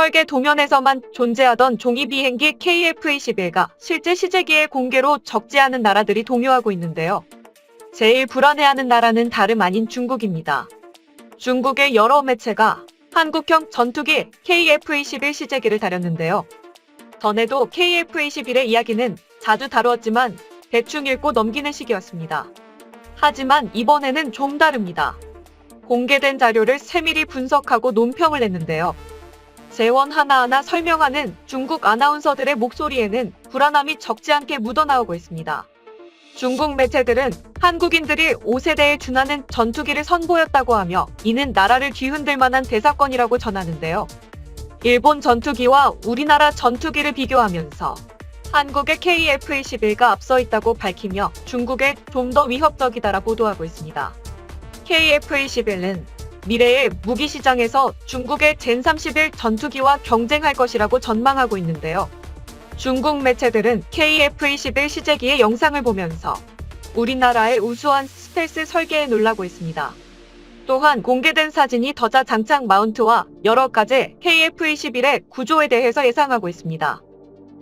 설계 도면에서만 존재하던 종이 비행기 KF-21가 실제 시제기에 공개로 적지 않은 나라들이 동요하고 있는데요. 제일 불안해하는 나라는 다름 아닌 중국입니다. 중국의 여러 매체가 한국형 전투기 KF-21 시제기를 다뤘는데요. 전에도 KF-21의 이야기는 자주 다루었지만 대충 읽고 넘기는 식이었습니다. 하지만 이번에는 좀 다릅니다. 공개된 자료를 세밀히 분석하고 논평을 냈는데요. 재원 하나하나 설명하는 중국 아나운서들의 목소리에는 불안함이 적지 않게 묻어나오고 있습니다. 중국 매체들은 한국인들이 5세대에 준하는 전투기를 선보였다고 하며 이는 나라를 뒤흔들 만한 대사건이라고 전하는데요. 일본 전투기와 우리나라 전투기를 비교하면서 한국의 KF-21가 앞서 있다고 밝히며 중국에 좀 더 위협적이다라 보도하고 있습니다. KF-21은 미래의 무기 시장에서 중국의 젠31 전투기와 경쟁할 것이라고 전망하고 있는데요. 중국 매체들은 KF-21 시제기의 영상을 보면서 우리나라의 우수한 스텔스 설계에 놀라고 있습니다. 또한 공개된 사진이 더자 장착 마운트와 여러 가지 KF-21의 구조에 대해서 예상하고 있습니다.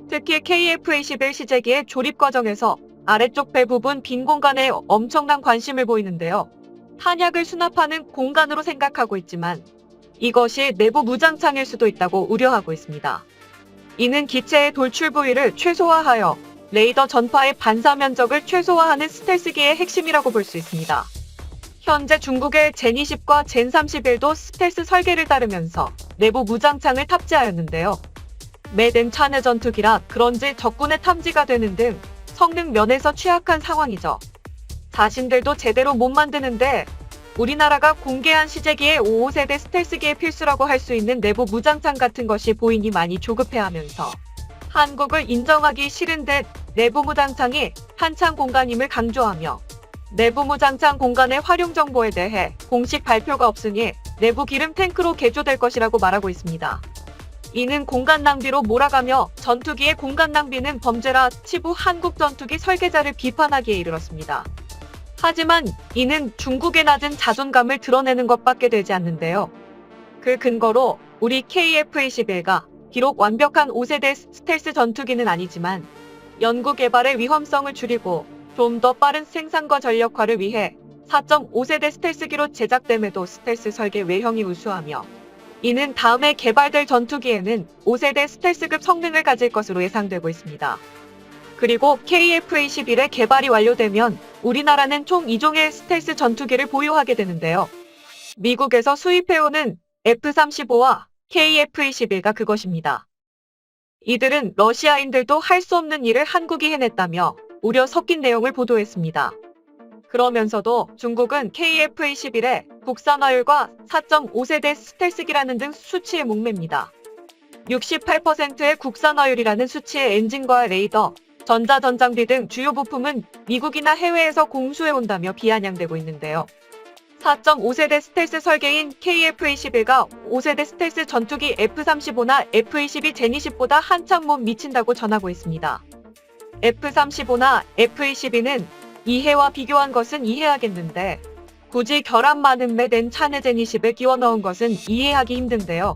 특히 KF-21 시제기의 조립 과정에서 아래쪽 배 부분 빈 공간에 엄청난 관심을 보이는데요. 탄약을 수납하는 공간으로 생각하고 있지만 이것이 내부 무장창일 수도 있다고 우려하고 있습니다. 이는 기체의 돌출 부위를 최소화하여 레이더 전파의 반사 면적을 최소화하는 스텔스기의 핵심이라고 볼 수 있습니다. 현재 중국의 젠20과 젠31도 스텔스 설계를 따르면서 내부 무장창을 탑재하였는데요. 매den 차내 전투기라 그런지 적군의 탐지가 되는 등 성능 면에서 취약한 상황이죠. 자신들도 제대로 못 만드는데 우리나라가 공개한 시제기의 55세대 스텔스기의 필수라고 할 수 있는 내부 무장창 같은 것이 보이니 많이 조급해하면서 한국을 인정하기 싫은데 내부 무장창이 한창 공간임을 강조하며 내부 무장창 공간의 활용 정보에 대해 공식 발표가 없으니 내부 기름 탱크로 개조될 것이라고 말하고 있습니다. 이는 공간 낭비로 몰아가며 전투기의 공간 낭비는 범죄라 치부 한국 전투기 설계자를 비판하기에 이르렀습니다. 하지만 이는 중국의 낮은 자존감을 드러내는 것밖에 되지 않는데요. 그 근거로 우리 KF-21가 비록 완벽한 5세대 스텔스 전투기는 아니지만 연구 개발의 위험성을 줄이고 좀 더 빠른 생산과 전력화를 위해 4.5세대 스텔스기로 제작됨에도 스텔스 설계 외형이 우수하며 이는 다음에 개발될 전투기에는 5세대 스텔스급 성능을 가질 것으로 예상되고 있습니다. 그리고 KF-21의 개발이 완료되면 우리나라는 총 2종의 스텔스 전투기를 보유하게 되는데요. 미국에서 수입해오는 F-35와 KF-21가 그것입니다. 이들은 러시아인들도 할 수 없는 일을 한국이 해냈다며 우려 섞인 내용을 보도했습니다. 그러면서도 중국은 KF-21의 국산화율과 4.5세대 스텔스기라는 등 수치에 목맵니다. 68%의 국산화율이라는 수치의 엔진과 레이더, 전자전장비 등 주요 부품은 미국이나 해외에서 공수해온다며 비아냥대고 있는데요. 4.5세대 스텔스 설계인 KF-21가 5세대 스텔스 전투기 F-35나 F-22 제니10보다 한참 못 미친다고 전하고 있습니다. F-35나 F-22는 이해와 비교한 것은 이해하겠는데 굳이 결함 많은 매된 차내 제니10을 끼워 넣은 것은 이해하기 힘든데요.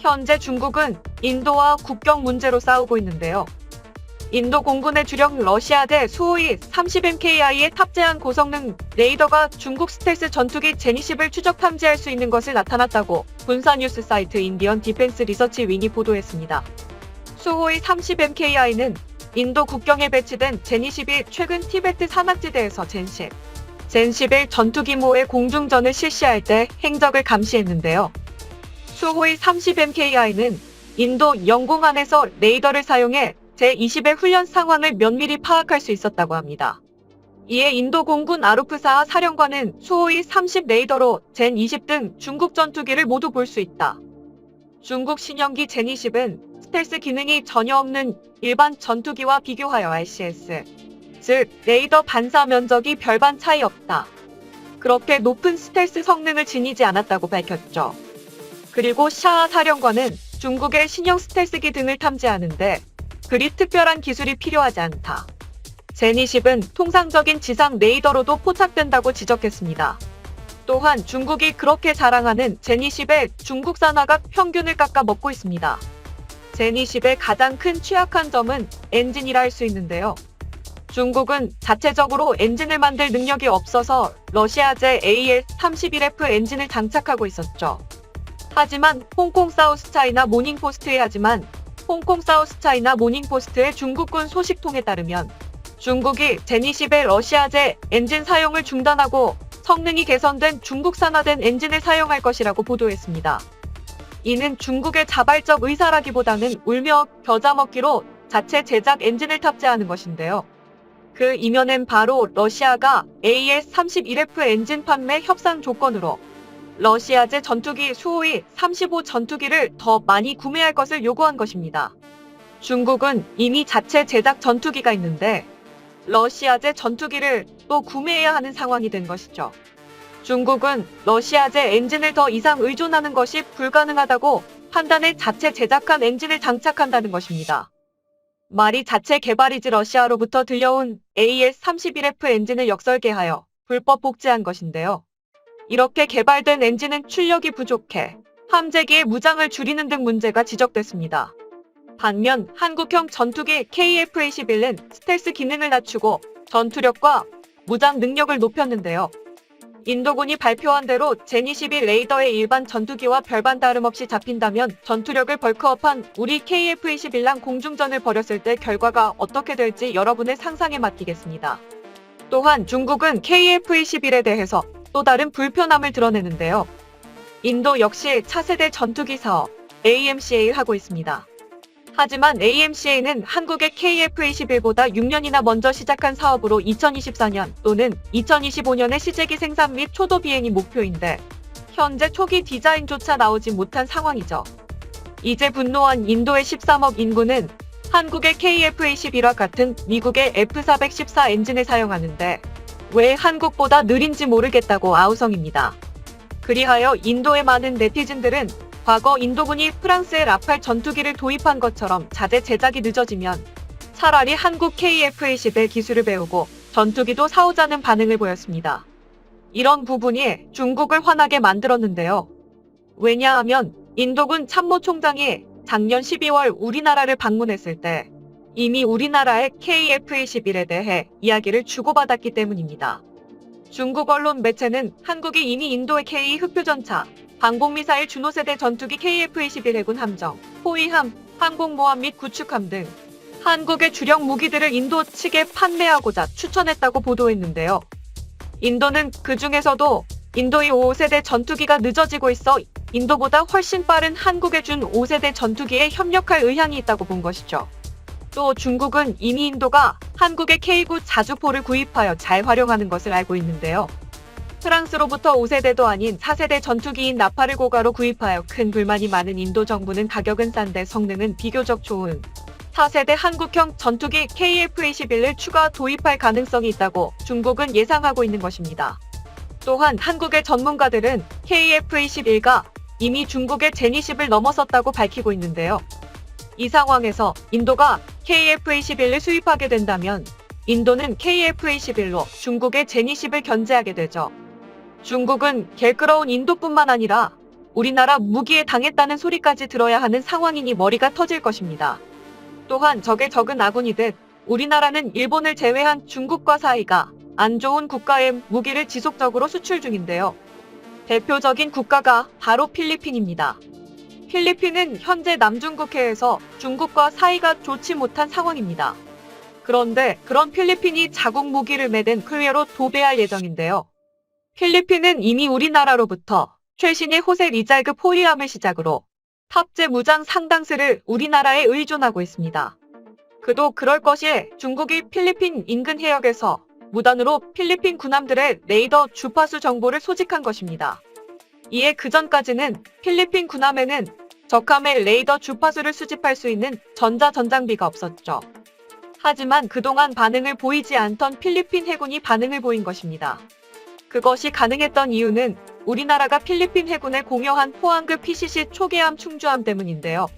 현재 중국은 인도와 국경 문제로 싸우고 있는데요. 인도 공군의 주력 러시아 대 수호이 30MKI에 탑재한 고성능 레이더가 중국 스텔스 전투기 제니10을 추적 탐지할 수 있는 것을 나타났다고 군사 뉴스 사이트 인디언 디펜스 리서치 윙이 보도했습니다. 수호이 30MKI는 인도 국경에 배치된 제니10이 최근 티베트 산악지대에서 젠10, 젠11 전투기모의 공중전을 실시할 때 행적을 감시했는데요. 수호이 30MKI는 인도 영공 안에서 레이더를 사용해 제20의 훈련 상황을 면밀히 파악할 수 있었다고 합니다. 이에 인도 공군 아루프사하 사령관은 수호이 30 레이더로 젠20 등 중국 전투기를 모두 볼 수 있다. 중국 신형기 젠20은 스텔스 기능이 전혀 없는 일반 전투기와 비교하여 RCS, 즉 레이더 반사 면적이 별반 차이 없다. 그렇게 높은 스텔스 성능을 지니지 않았다고 밝혔죠. 그리고 샤아 사령관은 중국의 신형 스텔스기 등을 탐지하는데 그리 특별한 기술이 필요하지 않다. 제니10은 통상적인 지상 레이더로도 포착된다고 지적했습니다. 또한 중국이 그렇게 자랑하는 제니10의 중국 산화가 평균을 깎아 먹고 있습니다. 제니10의 가장 큰 취약한 점은 엔진이라 할 수 있는데요. 중국은 자체적으로 엔진을 만들 능력이 없어서 러시아제 AL-31F 엔진을 장착하고 있었죠. 하지만 홍콩 사우스 차이나 모닝포스트에 하지만 홍콩 사우스 차이나 모닝포스트의 중국군 소식통에 따르면 중국이 제니10의 러시아제 엔진 사용을 중단하고 성능이 개선된 중국 산화된 엔진을 사용할 것이라고 보도했습니다. 이는 중국의 자발적 의사라기보다는 울며 겨자 먹기로 자체 제작 엔진을 탑재하는 것인데요. 그 이면엔 바로 러시아가 AS-31F 엔진 판매 협상 조건으로 러시아제 전투기 수호위 35 전투기를 더 많이 구매할 것을 요구한 것입니다. 중국은 이미 자체 제작 전투기가 있는데 러시아제 전투기를 또 구매해야 하는 상황이 된 것이죠. 중국은 러시아제 엔진을 더 이상 의존하는 것이 불가능하다고 판단해 자체 제작한 엔진을 장착한다는 것입니다. 말이 자체 개발이지 러시아로부터 들려온 AS-31F 엔진을 역설계하여 불법 복제한 것인데요. 이렇게 개발된 엔진은 출력이 부족해 함재기의 무장을 줄이는 등 문제가 지적됐습니다. 반면 한국형 전투기 KF-21은 스텔스 기능을 낮추고 전투력과 무장 능력을 높였는데요. 인도군이 발표한 대로 제니12 레이더의 일반 전투기와 별반 다름없이 잡힌다면 전투력을 벌크업한 우리 KF-21랑 공중전을 벌였을 때 결과가 어떻게 될지 여러분의 상상에 맡기겠습니다. 또한 중국은 KF-21에 대해서 또 다른 불편함을 드러내는데요. 인도 역시 차세대 전투기 사업 AMCA를 하고 있습니다. 하지만 AMCA는 한국의 KF-21보다 6년이나 먼저 시작한 사업으로 2024년 또는 2025년에 시제기 생산 및 초도 비행이 목표인데 현재 초기 디자인조차 나오지 못한 상황이죠. 이제 분노한 인도의 13억 인구는 한국의 KF-21와 같은 미국의 F-414 엔진을 사용하는데 왜 한국보다 느린지 모르겠다고 아우성입니다. 그리하여 인도의 많은 네티즌들은 과거 인도군이 프랑스의 라팔 전투기를 도입한 것처럼 자재 제작이 늦어지면 차라리 한국 KF-21 기술을 배우고 전투기도 사오자는 반응을 보였습니다. 이런 부분이 중국을 화나게 만들었는데요. 왜냐하면 인도군 참모총장이 작년 12월 우리나라를 방문했을 때 이미 우리나라의 KF-21에 대해 이야기를 주고받았기 때문입니다. 중국 언론 매체는 한국이 이미 인도의 K 흑표전차, 방공미사일 준호세대 전투기 KF-21 해군 함정, 호위함, 항공모함 및 구축함 등 한국의 주력 무기들을 인도 측에 판매하고자 추천했다고 보도했는데요. 인도는 그 중에서도 인도의 5세대 전투기가 늦어지고 있어 인도보다 훨씬 빠른 한국의 준 5세대 전투기에 협력할 의향이 있다고 본 것이죠. 또 중국은 이미 인도가 한국의 K9 자주포를 구입하여 잘 활용하는 것을 알고 있는데요. 프랑스로부터 5세대도 아닌 4세대 전투기인 나파를 고가로 구입하여 큰 불만이 많은 인도 정부는 가격은 싼데 성능은 비교적 좋은 4세대 한국형 전투기 KF-21을 추가 도입할 가능성이 있다고 중국은 예상하고 있는 것입니다. 또한 한국의 전문가들은 KF-21가 이미 중국의 제니10을 넘어섰다고 밝히고 있는데요. 이 상황에서 인도가 KF-21을 수입하게 된다면 인도는 KF-21로 중국의 제니10을 견제하게 되죠. 중국은 개끄러운 인도뿐만 아니라 우리나라 무기에 당했다는 소리까지 들어야 하는 상황이니 머리가 터질 것입니다. 또한 적의 적은 아군이 듯 우리나라는 일본을 제외한 중국과 사이가 안 좋은 국가에 무기를 지속적으로 수출 중인데요. 대표적인 국가가 바로 필리핀입니다. 필리핀은 현재 남중국해에서 중국과 사이가 좋지 못한 상황입니다. 그런데 그런 필리핀이 자국 무기를 매댄 클리어로 도배할 예정인데요. 필리핀은 이미 우리나라로부터 최신의 호세 리잘급 호위함을 시작으로 탑재 무장 상당수를 우리나라에 의존하고 있습니다. 그도 그럴 것이 중국이 필리핀 인근 해역에서 무단으로 필리핀 군함들의 레이더 주파수 정보를 소집한 것입니다. 이에 그전까지는 필리핀 군함에는 적함의 레이더 주파수를 수집할 수 있는 전자전장비가 없었죠. 하지만 그동안 반응을 보이지 않던 필리핀 해군이 반응을 보인 것입니다. 그것이 가능했던 이유는 우리나라가 필리핀 해군에 공여한 포항급 PCC 초계함 충주함 때문인데요.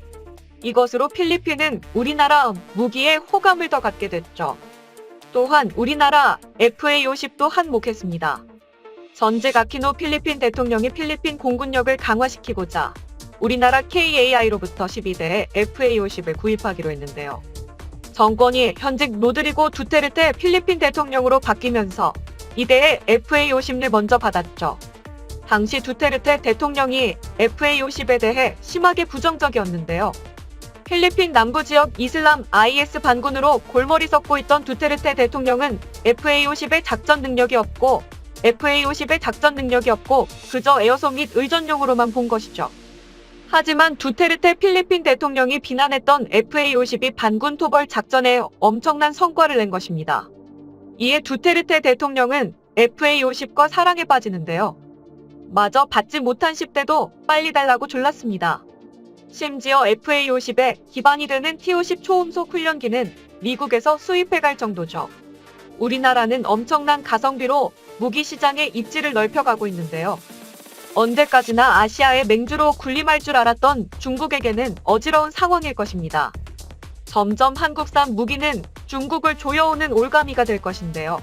이것으로 필리핀은 우리나라 무기에 호감을 더 갖게 됐죠. 또한 우리나라 FA50도 한몫했습니다. 전직 아키노 필리핀 대통령이 필리핀 공군력을 강화시키고자 우리나라 KAI로부터 12대의 FA-50을 구입하기로 했는데요. 정권이 현직 로드리고 두테르테 필리핀 대통령으로 바뀌면서 이대의 FA-50을 먼저 받았죠. 당시 두테르테 대통령이 FA-50에 대해 심하게 부정적이었는데요. 필리핀 남부 지역 이슬람 IS 반군으로 골머리 썩고 있던 두테르테 대통령은 FA-50의 작전 능력이 없고 FA-50의 작전 능력이 없고 그저 에어소 및 의전용으로만 본 것이죠. 하지만 두테르테 필리핀 대통령이 비난했던 FA-50이 반군 토벌 작전에 엄청난 성과를 낸 것입니다. 이에 두테르테 대통령은 FA-50과 사랑에 빠지는데요. 마저 받지 못한 10대도 빨리 달라고 졸랐습니다. 심지어 FA-50에 기반이 되는 T-50 초음속 훈련기는 미국에서 수입해 갈 정도죠. 우리나라는 엄청난 가성비로 무기 시장의 입지를 넓혀가고 있는데요. 언제까지나 아시아의 맹주로 군림할 줄 알았던 중국에게는 어지러운 상황일 것입니다. 점점 한국산 무기는 중국을 조여오는 올가미가 될 것인데요.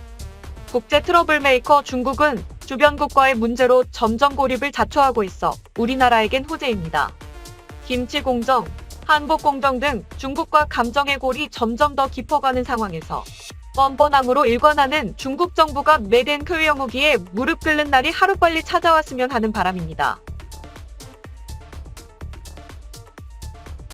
국제 트러블 메이커 중국은 주변국과의 문제로 점점 고립을 자초하고 있어 우리나라에겐 호재입니다. 김치 공정, 한복 공정 등 중국과 감정의 골이 점점 더 깊어가는 상황에서 뻔뻔함으로 일관하는 중국 정부가 메덴 교육 무기에 무릎 꿇는 날이 하루빨리 찾아왔으면 하는 바람입니다.